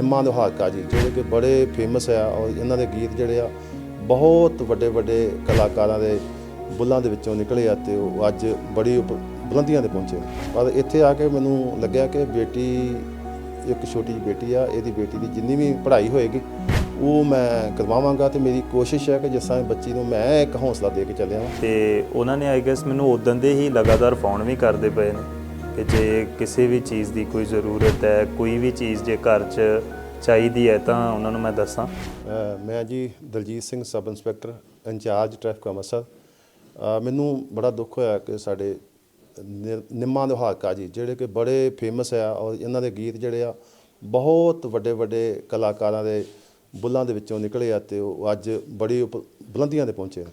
ਨਿੰਮਾ ਦੁਹਾਕਾ ਜੀ, ਜਿਹੜੇ ਕਿ ਬੜੇ ਫੇਮਸ ਆ ਔਰ ਇਹਨਾਂ ਦੇ ਗੀਤ ਜਿਹੜੇ ਆ ਬਹੁਤ ਵੱਡੇ ਵੱਡੇ ਕਲਾਕਾਰਾਂ ਦੇ ਬੁੱਲਾਂ ਦੇ ਵਿੱਚੋਂ ਨਿਕਲੇ ਆ ਤੇ ਉਹ ਅੱਜ ਬੜੀ ਉਪ- ਬੁਲੰਦੀਆਂ ਤੇ ਪਹੁੰਚੇ ਪਰ ਇੱਥੇ ਆ ਕੇ ਮੈਨੂੰ ਲੱਗਿਆ ਕਿ ਬੇਟੀ, ਇੱਕ ਛੋਟੀ ਜਿਹੀ ਬੇਟੀ ਆ, ਇਹਦੀ ਬੇਟੀ ਦੀ ਜਿੰਨੀ ਵੀ ਪੜ੍ਹਾਈ ਹੋਏਗੀ, ਉਹ ਮੈਂ ਕਰਵਾਵਾਂਗਾ ਤੇ ਮੇਰੀ ਕੋਸ਼ਿਸ਼ ਹੈ ਕਿ ਜਿਸ ਤਰ੍ਹਾਂ ਬੱਚੀ ਨੂੰ ਮੈਂ ਇੱਕ ਹੌਸਲਾ ਦੇ ਕੇ ਚੱਲਿਆ ਵਾਂ। ਤੇ ਉਹਨਾਂ ਨੇ ਆਈ ਗੈਸ ਮੈਨੂੰ ਉਦੋਂ ਦੇ ਹੀ ਲਗਾਤਾਰ ਫੋਨ ਵੀ ਕਰਦੇ ਪਏ ਨੇ। ਜੇ ਕਿਸੇ ਵੀ ਚੀਜ਼ ਦੀ ਕੋਈ ਜ਼ਰੂਰਤ ਹੈ, ਕੋਈ ਵੀ ਚੀਜ਼ ਜੇ ਘਰ 'ਚ ਚਾਹੀਦੀ ਹੈ, ਤਾਂ ਉਹਨਾਂ ਨੂੰ ਮੈਂ ਦੱਸਾਂ। ਮੈਂ ਜੀ Daljit Singh sub inspector, incharge traffic Amritsar. ਮੈਨੂੰ ਬੜਾ ਦੁੱਖ ਹੋਇਆ ਕਿ ਸਾਡੇ ਨਿ- ਨਿੰਮਾ ਦੁਹਾਕਾ ਜੀ, ਜਿਹੜੇ ਕਿ ਬੜੇ ਫੇਮਸ ਆ ਔਰ ਇਹਨਾਂ ਦੇ ਗੀਤ ਜਿਹੜੇ ਆ, ਬਹੁਤ ਵੱਡੇ ਵੱਡੇ ਕਲਾਕਾਰਾਂ ਦੇ ਬੁੱਲਾਂ ਦੇ ਵਿੱਚੋਂ ਨਿਕਲੇ ਆ ਤੇ ਉਹ ਅੱਜ ਬੜੀ ਉਪ- ਬੁਲੰਦੀਆਂ ਤੇ ਪਹੁੰਚੇ ਨੇ।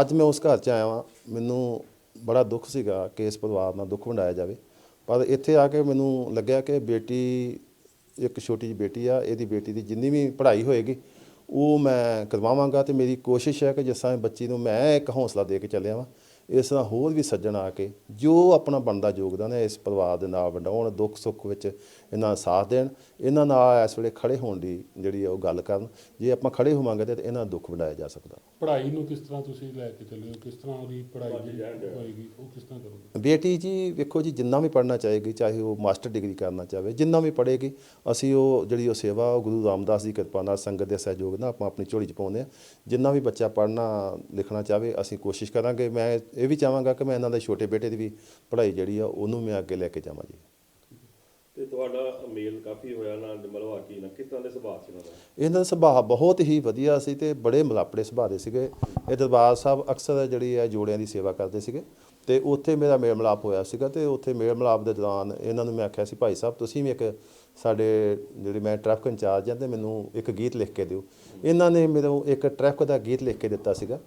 ਅੱਜ ਮੈਂ ਉਸ ਘਰ 'ਚ ਆਇਆ ਵਾਂ, ਮੈਨੂੰ ਬੜਾ ਦੁੱਖ ਸੀਗਾ ਕਿ ਇਸ ਪਰਿਵਾਰ ਨਾਲ ਦੁੱਖ ਵੰਡਾਇਆ ਜਾਵੇ। ਪਰ ਇੱਥੇ ਆ ਕੇ ਮੈਨੂੰ ਲੱਗਿਆ ਕਿ ਬੇਟੀ, ਇੱਕ ਛੋਟੀ ਜਿਹੀ ਬੇਟੀ ਆ, ਇਹਦੀ ਬੇਟੀ ਦੀ ਜਿੰਨੀ ਵੀ ਪੜ੍ਹਾਈ ਹੋਏਗੀ, ਉਹ ਮੈਂ ਕਰਵਾਵਾਂਗਾ ਤੇ ਮੇਰੀ ਕੋਸ਼ਿਸ਼ ਹੈ ਕਿ ਜਿਸ ਤਰ੍ਹਾਂ ਬੱਚੀ ਨੂੰ ਮੈਂ ਇੱਕ ਹੌਸਲਾ ਦੇ ਕੇ ਚੱਲਿਆ ਵਾਂ। ਇਸ ਤਰ੍ਹਾਂ ਹੋਰ ਵੀ ਸੱਜਣ ਆ ਕੇ ਜੋ ਆਪਣਾ ਬਣਦਾ ਯੋਗਦਾਨ ਹੈ ਇਸ ਪਰਿਵਾਰ ਦੇ ਨਾਲ ਵੰਡਾਉਣ ਦੁੱਖ ਸੁੱਖ ਵਿੱਚ ਇਹਨਾਂ ਦਾ ਸਾਥ ਦੇਣ ਇਹਨਾਂ ਨਾਲ ਇਸ ਵੇਲੇ ਖੜੇ ਹੋਣ ਦੀ ਜਿਹੜੀ ਆ ਉਹ ਗੱਲ ਕਰਨ ਜੇ ਆਪਾਂ ਖੜੇ ਹੋਵਾਂਗੇ ਤੇ ਇਹਨਾਂ ਦਾ ਦੁੱਖ ਵੰਡਾਇਆ ਜਾ ਸਕਦਾ। ਪੜ੍ਹਾਈ ਨੂੰ ਕਿਸ ਤਰ੍ਹਾਂ ਤੁਸੀਂ ਲੈ ਕੇ ਚੱਲੇ ਹੋ? ਕਿਸ ਤਰ੍ਹਾਂ ਉਹਦੀ ਪੜ੍ਹਾਈ ਹੋਏਗੀ? ਉਹ ਕਿਸ ਤਰ੍ਹਾਂ ਕਰੋਗੇ? ਬੇਟੀ ਜੀ ਵੇਖੋ ਜੀ ਜਿੰਨਾ ਵੀ ਪੜ੍ਹਨਾ ਚਾਹੇਗੀ ਚਾਹੇ ਉਹ ਮਾਸਟਰ ਡਿਗਰੀ ਕਰਨਾ ਚਾਹਵੇ ਜਿੰਨਾ ਵੀ ਪੜ੍ਹੇਗੀ ਅਸੀਂ ਉਹ ਜਿਹੜੀ ਉਹ ਸੇਵਾ ਉਹ ਗੁਰੂ ਰਾਮਦਾਸ ਦੀ ਕਿਰਪਾ ਨਾਲ ਸੰਗਤ ਦੇ ਸਹਿਯੋਗ ਨਾਲ ਆਪਾਂ ਆਪਣੀ ਝੋਲੀ 'ਚ ਪਾਉਂਦੇ ਆ ਜਿੰਨਾ ਵੀ ਬੱਚਾ ਪੜ੍ਹਨਾ ਲਿਖਣਾ ਚਾਹਵੇ ਅਸੀਂ ਕੋਸ਼ਿਸ਼ ਕਰਾਂਗੇ। ਮੈਂ ਇਹ ਵੀ ਚਾਹਾਂਗਾ ਕਿ ਮੈਂ ਇਹਨਾਂ ਦੇ ਛੋਟੇ ਬੇਟੇ ਦੀ ਵੀ ਪੜ੍ਹਾਈ ਜਿਹੜੀ ਆ ਉਹਨੂੰ ਮੈਂ ਅੱਗੇ ਲੈ ਕੇ ਜਾਵਾਂ ਜੀ। ਤੇ ਤੁਹਾਡਾ ਮੇਲ ਕਾਫੀ ਹੋਇਆ ਨਾ ਮਲਵਾਕੀ ਨਾਲ ਕਿਸ ਤਰ੍ਹਾਂ ਦੇ ਸੁਭਾਅ ਸੀ ਉਹਨਾਂ ਦਾ? ਇਹਨਾਂ ਦਾ ਸੁਭਾਅ ਬਹੁਤ ਹੀ ਵਧੀਆ ਸੀ ਤੇ ਬੜੇ ਮਲਾਪੜੇ ਸੁਭਾਅ ਦੇ ਸੀਗੇ। ਇਹ ਦਰਬਾਰ ਸਾਹਿਬ ਅਕਸਰ ਜਿਹੜੀ ਹੈ ਜੋੜਿਆਂ ਦੀ ਸੇਵਾ ਕਰਦੇ ਸੀਗੇ। ਤੇ ਉੱਥੇ ਮੇਰਾ ਮੇਲ ਮਿਲਾਪ ਹੋਇਆ ਸੀਗਾ ਤੇ ਉੱਥੇ ਮੇਲ ਮਿਲਾਪ ਦੇ ਦੌਰਾਨ ਇਹਨਾਂ ਨੂੰ ਮੈਂ ਆਖਿਆ ਸੀ ਭਾਈ ਸਾਹਿਬ ਤੁਸੀਂ ਵੀ ਇੱਕ ਸਾਡੇ ਜਿਹੜੀ ਮੈਂ ਟ੍ਰੈਫਿਕ ਇੰਚਾਰਜ ਹਾਂ ਤੇ ਮੈਨੂੰ ਇੱਕ ਗੀਤ ਲਿਖ ਕੇ ਦਿਓ। ਇਹਨਾਂ ਨੇ ਮੈਨੂੰ ਇੱਕ ਟ੍ਰੈਫਿਕ ਦਾ ਗੀਤ ਲਿਖ ਕੇ ਦਿੱਤਾ ਸੀਗਾ।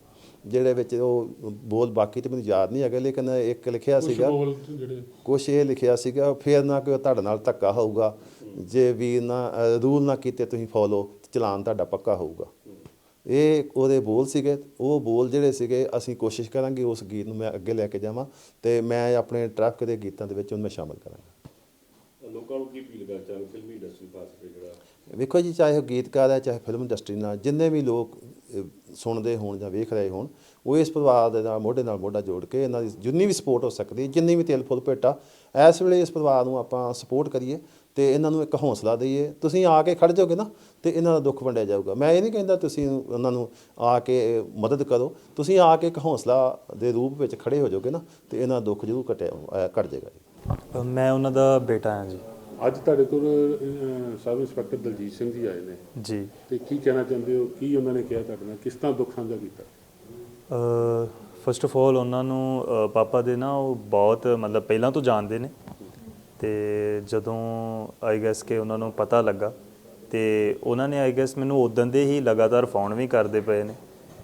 ਜਿਹੜੇ ਵਿੱਚ ਉਹ ਬੋਲ ਬਾਕੀ ਤੇ ਮੈਨੂੰ ਯਾਦ ਨਹੀਂ ਹੈਗਾ ਲੇਕਿਨ ਇੱਕ ਲਿਖਿਆ ਸੀਗਾ। ਬੋਲ ਜਿਹੜੇ ਕੁਛ ਇਹ ਲਿਖਿਆ ਸੀਗਾ ਫੇਰ ਨਾ ਕੋਈ ਤੁਹਾਡੇ ਨਾਲ ਧੱਕਾ ਹੋਊਗਾ ਜੇ ਵੀਰ ਨਾ ਰੂਲ ਨਾ ਕੀਤੇ ਤੁਸੀਂ ਫੋਲੋ ਚਲਾਨ ਤੁਹਾਡਾ ਪੱਕਾ ਹੋਊਗਾ। ਇਹ ਉਹਦੇ ਬੋਲ ਸੀਗੇ ਉਹ ਬੋਲ ਜਿਹੜੇ ਸੀਗੇ ਅਸੀਂ ਕੋਸ਼ਿਸ਼ ਕਰਾਂਗੇ ਉਸ ਗੀਤ ਨੂੰ ਮੈਂ ਅੱਗੇ ਲੈ ਕੇ ਜਾਵਾਂ ਤੇ ਮੈਂ ਆਪਣੇ ਟਰੱਕ ਦੇ ਗੀਤਾਂ ਦੇ ਵਿੱਚ ਉਹਨੂੰ ਮੈਂ ਸ਼ਾਮਲ ਕਰਾਂਗਾ। ਲੋਕਾਂ ਨੂੰ ਕੀ ਅਪੀਲ ਕਰਨਾ ਚਾਹੁੰਦੇ ਫਿਲਮੀ ਇੰਡਸਟਰੀ ਕਰਕੇ ਜਿਹੜਾ ਵੇਖੋ ਜੀ ਚਾਹੇ ਉਹ ਗੀਤਕਾਰ ਹੈ ਚਾਹੇ ਫਿਲਮ ਇੰਡਸਟਰੀ ਨਾਲ ਜਿੰਨੇ ਵੀ ਲੋਕ ਸੁਣਦੇ ਹੋਣ ਜਾਂ ਵੇਖ ਰਹੇ ਹੋਣ ਉਹ ਇਸ ਪਰਿਵਾਰ ਦੇ ਨਾਲ ਮੋਢੇ ਨਾਲ ਮੋਢਾ ਜੋੜ ਕੇ ਇਹਨਾਂ ਦੀ ਜਿੰਨੀ ਵੀ ਸਪੋਰਟ ਹੋ ਸਕਦੀ ਜਿੰਨੀ ਵੀ ਤੇਲ ਫੁੱਲ ਭੇਟਾ ਇਸ ਵੇਲੇ ਇਸ ਪਰਿਵਾਰ ਨੂੰ ਆਪਾਂ ਸਪੋਰਟ ਕਰੀਏ ਤੇ ਇਹਨਾਂ ਨੂੰ ਇੱਕ ਹੌਸਲਾ ਦਈਏ। ਤੁਸੀਂ ਆ ਕੇ ਖੜ ਜਾਓਗੇ ਨਾ ਤੇ ਇਹਨਾਂ ਦਾ ਦੁੱਖ ਵੰਡਿਆ ਜਾਊਗਾ। ਮੈਂ ਇਹ ਨਹੀਂ ਕਹਿੰਦਾ ਤੁਸੀਂ ਉਹਨਾਂ ਨੂੰ ਆ ਕੇ ਮਦਦ ਕਰੋ। ਤੁਸੀਂ ਆ ਕੇ ਇੱਕ ਹੌਸਲਾ ਦੇ ਰੂਪ ਵਿੱਚ ਖੜੇ ਹੋ ਜਾਓਗੇ ਨਾ ਤੇ ਇਹਨਾਂ ਦਾ ਦੁੱਖ ਜ਼ਰੂਰ ਘਟਿਆ ਅਹ, ਘਟ ਜਾਏਗਾ ਜੀ। ਮੈਂ ਉਹਨਾਂ ਦਾ ਬੇਟਾ ਹਾਂ ਜੀ। ਅੱਜ ਤੁਹਾਡੇ ਕੋਲ ਅਹ, ਸਬ ਇੰਸਪੈਕਟਰ ਦਲਜੀਤ ਸਿੰਘ ਜੀ ਆਏ ਨੇ। ਜੀ। ਤੇ ਕੀ ਕਹਿਣਾ ਚਾਹੁੰਦੇ ਹੋ? ਕੀ ਉਹਨਾਂ ਨੇ ਕਿਹਾ ਤੁਹਾਡੇ ਨਾਲ? ਕਿਸ ਤਰ੍ਹਾਂ ਦੁੱਖ ਸਾਂਝਾ ਕੀਤਾ? ਫਸਟ ਆਫ ਆਲ ਉਹਨਾਂ ਨੂੰ ਪਾਪਾ ਦੇ ਨਾ ਉਹ ਬਹੁਤ ਮਤਲਬ ਪਹਿਲਾਂ ਤੋਂ ਜਾਣਦੇ ਨੇ। ਤੇ ਜਦੋਂ ਆਈ ਗੈਸ ਕਿ ਉਹਨਾਂ ਨੂੰ ਪਤਾ ਲੱਗਾ ਤੇ ਉਹਨਾਂ ਨੇ ਆਈ ਗੈਸ ਮੈਨੂੰ ਉਦੋਂ ਦੇ ਹੀ ਲਗਾਤਾਰ ਫੋਨ ਵੀ ਕਰਦੇ ਪਏ ਨੇ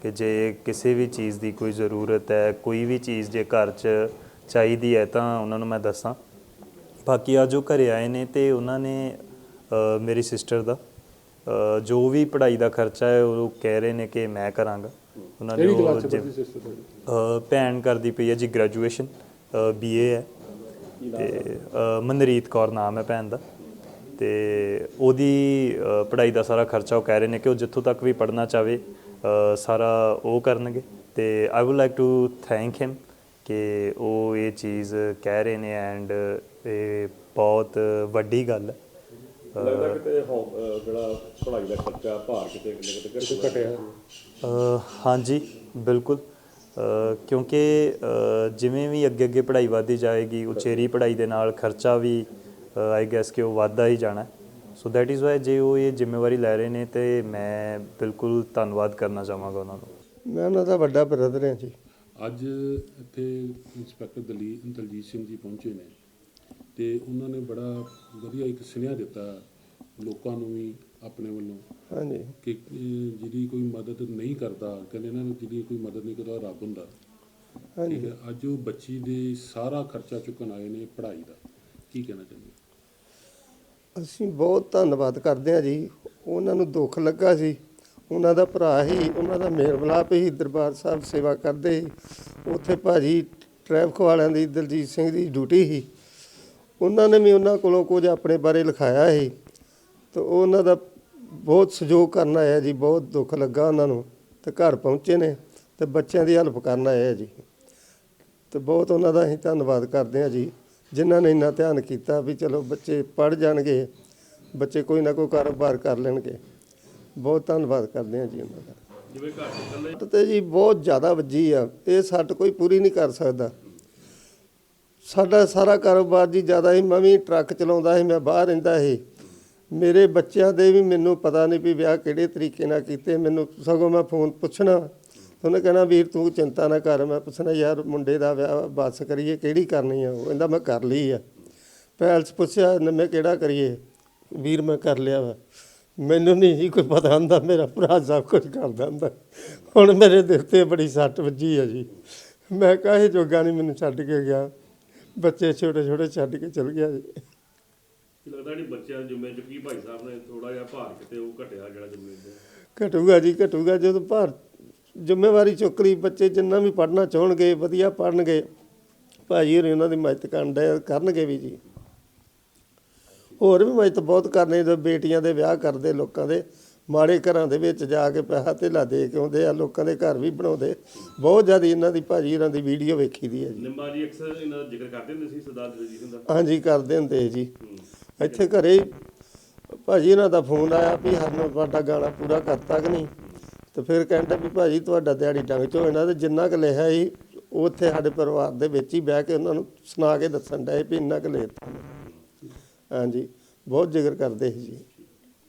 ਕਿ ਜੇ ਕਿਸੇ ਵੀ ਚੀਜ਼ ਦੀ ਕੋਈ ਜ਼ਰੂਰਤ ਹੈ ਕੋਈ ਵੀ ਚੀਜ਼ ਜੇ ਘਰ 'ਚ ਚਾਹੀਦੀ ਹੈ ਤਾਂ ਉਹਨਾਂ ਨੂੰ ਮੈਂ ਦੱਸਾਂ। ਬਾਕੀ ਅੱਜ ਉਹ ਘਰੇ ਆਏ ਨੇ ਤੇ ਉਹਨਾਂ ਨੇ ਮੇਰੀ ਸਿਸਟਰ ਦਾ ਜੋ ਵੀ ਪੜ੍ਹਾਈ ਦਾ ਖਰਚਾ ਹੈ ਉਹ ਕਹਿ ਰਹੇ ਨੇ ਕਿ ਮੈਂ ਕਰਾਂਗਾ। ਉਹਨਾਂ ਨੇ ਉਹ ਭੈਣ ਕਰਦੀ ਪਈ ਹੈ ਜੀ ਗ੍ਰੈਜੂਏਸ਼ਨ ਬੀਏ ਹੈ। ਤੇ ਮਨਰੀਤ ਕੌਰ ਨਾਮ ਹੈ ਭੈਣ ਦਾ। ਤੇ ਉਹਦੀ ਪੜ੍ਹਾਈ ਦਾ ਸਾਰਾ ਖਰਚਾ ਉਹ ਕਹਿ ਰਹੇ ਨੇ ਕਿ ਉਹ ਜਿੱਥੋਂ ਤੱਕ ਵੀ ਪੜ੍ਹਨਾ ਚਾਵੇ ਸਾਰਾ ਉਹ ਕਰਨਗੇ। ਤੇ I would like to thank him ਕਿ ਉਹ ਇਹ ਚੀਜ਼ ਕਹਿ ਰਹੇ ਨੇ ਐਂਡ ਇਹ ਬਹੁਤ ਵੱਡੀ ਗੱਲ। ਹੈ ਲੱਗਦਾ ਕਿ ਜਿਹੜਾ ਪੜ੍ਹਾਈ ਦਾ ਖਰਚਾ ਭਾਰ ਕਿਤੇ ਕਿਤੇ ਕਿਤੇ ਘਟਿਆ ਅ, ਹਾਂਜੀ ਬਿਲਕੁਲ। ਅ, ਕਿਉਂਕਿ ਅ, ਜਿਵੇਂ ਵੀ ਅੱਗੇ ਅੱਗੇ ਪੜ੍ਹਾਈ ਵਧਦੀ ਜਾਏਗੀ ਉਚੇਰੀ ਪੜ੍ਹਾਈ ਦੇ ਨਾਲ ਖਰਚਾ ਵੀ ਆਈ ਗੈਸ ਕਿ ਉਹ ਵਧਦਾ ਹੀ ਜਾਣਾ। ਸੋ ਦੈਟ ਇਜ਼ ਵਾਈ ਜੇ ਉਹ ਇਹ ਜ਼ਿੰਮੇਵਾਰੀ ਲੈ ਰਹੇ ਨੇ ਤੇ ਮੈਂ ਬਿਲਕੁਲ ਧੰਨਵਾਦ ਕਰਨਾ ਚਾਹਾਂਗਾ ਉਹਨਾਂ ਨੂੰ। ਮੈਂ ਉਹਨਾਂ ਦਾ ਵੱਡਾ ਬ੍ਰਦਰ ਹਾਂ ਜੀ। ਅੱਜ ਇੱਥੇ ਇੰਸਪੈਕਟਰ ਦਲੀ ਦਲਜੀਤ ਸਿੰਘ ਜੀ ਪਹੁੰਚੇ ਨੇ ਤੇ ਉਹਨਾਂ ਨੇ ਬੜਾ ਵਧੀਆ ਇੱਕ ਸੁਨੇਹਾ ਦਿੱਤਾ ਲੋਕਾਂ ਨੂੰ ਵੀ ਆਪਣੇ ਵੱਲੋਂ ਹਾਂਜੀ। ਕਿ ਜਿਹੜੀ ਕੋਈ ਮਦਦ ਨਹੀਂ ਕਰਦਾ ਕਹਿੰਦੇ ਇਹਨਾਂ ਨੂੰ ਜਿਹੜੀ ਕੋਈ ਮਦਦ ਨਹੀਂ ਕਰਦਾ ਰੱਬ ਹੁੰਦਾ। ਹਾਂਜੀ। ਅੱਜ ਉਹ ਬੱਚੀ ਦੇ ਸਾਰਾ ਖਰਚਾ ਚੁੱਕਣ ਆਏ ਨੇ ਪੜ੍ਹਾਈ ਦਾ। ਕੀ ਕਹਿਣਾ ਚਾਹੁੰਦੇ? ਅਸੀਂ ਬਹੁਤ ਧੰਨਵਾਦ ਕਰਦੇ ਹਾਂ ਜੀ। ਉਹਨਾਂ ਨੂੰ ਦੁੱਖ ਲੱਗਾ ਸੀ। ਉਹਨਾਂ ਦਾ ਭਰਾ ਹੀ ਉਹਨਾਂ ਦਾ ਮੇਲ ਮਿਲਾਪ ਹੀ ਦਰਬਾਰ ਸਾਹਿਬ ਸੇਵਾ ਕਰਦੇ ਸੀ। ਉੱਥੇ ਭਾਜੀ ਟ੍ਰੈਫਿਕ ਵਾਲਿਆਂ ਦੀ, ਦਲਜੀਤ ਸਿੰਘ ਦੀ ਡਿਊਟੀ ਸੀ। ਉਹਨਾਂ ਨੇ ਵੀ ਉਹਨਾਂ ਕੋਲੋਂ ਕੁਝ ਆਪਣੇ ਬਾਰੇ ਲਿਖਾਇਆ ਸੀ। ਤਾਂ ਉਹਨਾਂ ਦਾ ਬਹੁਤ ਸਹਿਯੋਗ ਕਰਨ ਆਇਆ ਜੀ, ਬਹੁਤ ਦੁੱਖ ਲੱਗਾ ਉਹਨਾਂ ਨੂੰ। ਤੇ ਘਰ ਪਹੁੰਚੇ ਨੇ ਤੇ ਬੱਚਿਆਂ ਦੀ ਹੈਲਪ ਕਰਨ ਆਇਆ ਜੀ। ਤੇ ਬਹੁਤ ਉਹਨਾਂ ਦਾ ਅਸੀਂ ਧੰਨਵਾਦ ਕਰਦੇ ਹਾਂ ਜੀ, ਜਿਨ੍ਹਾਂ ਨੇ ਇੰਨਾ ਧਿਆਨ ਕੀਤਾ ਵੀ ਚਲੋ ਬੱਚੇ ਪੜ ਜਾਣਗੇ, ਬੱਚੇ ਕੋਈ ਨਾ ਕੋਈ ਕਾਰੋਬਾਰ ਕਰ ਲੈਣਗੇ। ਬਹੁਤ ਧੰਨਵਾਦ ਕਰਦੇ ਹਾਂ ਜੀ ਉਹਨਾਂ ਦਾ। ਜਿਵੇਂ ਘਰ ਚ ਇਕੱਲੇ ਸੱਟ ਤੇ ਜੀ ਬਹੁਤ ਜ਼ਿਆਦਾ ਵੱਜੀ ਆ, ਇਹ ਸੱਟ ਕੋਈ ਪੂਰੀ ਨਹੀਂ ਕਰ ਸਕਦਾ। ਸਾਡਾ ਸਾਰਾ ਕਾਰੋਬਾਰ ਜੀ ਜ਼ਿਆਦਾ ਹੀ, ਮੈਂ ਵੀ ਟਰੱਕ ਚਲਾਉਂਦਾ ਸੀ, ਮੈਂ ਬਾਹਰ ਰਹਿੰਦਾ ਸੀ। ਮੇਰੇ ਬੱਚਿਆਂ ਦੇ ਵੀ ਮੈਨੂੰ ਪਤਾ ਨਹੀਂ ਵੀ ਵਿਆਹ ਕਿਹੜੇ ਤਰੀਕੇ ਨਾਲ ਕੀਤੇ, ਮੈਨੂੰ ਸਗੋਂ ਮੈਂ ਫੋਨ ਪੁੱਛਣਾ। ਉਹਨੇ ਕਹਿਣਾ, ਵੀਰ, ਤੂੰ ਚਿੰਤਾ ਨਾ ਕਰ। ਮੈਂ ਪੁੱਛਣਾ, ਯਾਰ, ਮੁੰਡੇ ਦਾ ਵਿਆਹ ਬਸ ਕਰੀਏ, ਕਿਹੜੀ ਕਰਨੀ ਆ? ਉਹ ਕਹਿੰਦਾ, ਮੈਂ ਕਰ ਲਈ ਆ। ਪੈਲਸ ਪੁੱਛਿਆ, ਨਵੇਂ ਕਿਹੜਾ ਕਰੀਏ? ਵੀਰ, ਮੈਂ ਕਰ ਲਿਆ ਵਾ। ਮੈਨੂੰ ਨਹੀਂ ਸੀ ਕੋਈ ਪਤਾ ਹੁੰਦਾ ਮੇਰਾ ਭਰਾ ਸਭ ਕੁਝ ਕਰਦਾ ਹੁੰਦਾ। ਹੁਣ ਮੇਰੇ ਦਿਲ ਤੇ ਬੜੀ ਸੱਟ ਵੱਜੀ ਆ ਜੀ। ਮੈਂ ਕਾਹੇ ਜੋਗਾ ਨਹੀਂ ਮੈਨੂੰ ਛੱਡ ਕੇ ਗਿਆ। ਬੱਚੇ ਛੋਟੇ ਛੋਟੇ ਛੱਡ ਕੇ ਚਲ ਗਿਆ ਜੀ। ਲੱਗਦਾ ਨਹੀਂ ਬੱਚਿਆਂ ਜ਼ਿੰਮੇ ਚੁੱਕੀ ਭਾਈ ਸਾਹਿਬ ਨੇ ਥੋੜਾ ਜਿਹਾ ਭਾਰ ਕਿਤੇ ਉਹ ਘਟਿਆ ਜਿਹੜਾ ਜ਼ਿੰਮੇ ਤੇ ਘਟੂਗਾ ਜੀ ਘਟੂਗਾ। ਜਦੋਂ ਭਾਰ ਜ਼ਿੰਮੇਵਾਰੀ ਚੁੱਕ ਲਈ ਬੱਚੇ ਜਿੰਨਾ ਵੀ ਪੜ੍ਹਨਾ ਚਾਹਣਗੇ ਵਧੀਆ ਪੜ੍ਹਨਗੇ ਭਾਜੀ ਹੋਰੀ ਉਹਨਾਂ ਦੀ ਮਦਦ ਕਰਨ ਕਰਨਗੇ ਵੀ ਜੀ। ਹੋਰ ਵੀ ਮਦਦ ਬਹੁਤ ਕਰਨੇ ਜਦੋਂ ਬੇਟੀਆਂ ਦੇ ਵਿਆਹ ਕਰਦੇ ਲੋਕਾਂ ਦੇ ਮਾੜੇ ਘਰਾਂ ਦੇ ਵਿੱਚ ਜਾ ਕੇ ਪੈਸਾ ਧੇਲਾ ਦੇ ਕੇ ਆਉਂਦੇ ਆ ਲੋਕਾਂ ਦੇ ਘਰ ਵੀ ਬਣਾਉਂਦੇ। ਬਹੁਤ ਜ਼ਿਆਦਾ ਇਹਨਾਂ ਦੀ ਭਾਜੀ ਹੋਰਾਂ ਦੀ ਵੀਡੀਓ ਵੇਖੀ ਦੀ ਹੈ ਜੀ। ਨਿੰਮਾ ਜੀ ਅਕਸਰ ਇਹਨਾਂ ਦਾ ਜ਼ਿਕਰ ਕਰਦੇ ਹੁੰਦੇ ਸੀ ਸਰਦਾਰ ਦਲਜੀਤ ਸਿੰਘ ਦਾ ਹਾਂਜੀ ਕਰਦੇ ਹੁੰਦੇ ਜੀ। ਇੱਥੇ ਘਰੇ ਭਾਜੀ ਇਹਨਾਂ ਦਾ ਫੋਨ ਆਇਆ ਵੀ ਹਰਨ ਤੁਹਾਡਾ ਗਾਣਾ ਪੂਰਾ ਕਰਤਾ ਕਿ ਨਹੀਂ? ਤੇ ਫਿਰ ਕਹਿੰਦਾ ਵੀ ਭਾਜੀ ਤੁਹਾਡਾ ਦਿਹਾੜੀ ਡੰਗ ਚੋ ਇਹਨਾਂ ਤੇ ਜਿੰਨਾ ਕੁ ਲਿਖਿਆ ਸੀ ਉਹ ਉੱਥੇ ਸਾਡੇ ਪਰਿਵਾਰ ਦੇ ਵਿੱਚ ਹੀ ਬਹਿ ਕੇ ਉਹਨਾਂ ਨੂੰ ਸੁਣਾ ਕੇ ਦੱਸਣ ਡਏ ਵੀ ਇੰਨਾ ਕੁ ਲਿਖਤਾ। ਹਾਂਜੀ ਬਹੁਤ ਜ਼ਿਕਰ ਕਰਦੇ ਸੀ ਜੀ।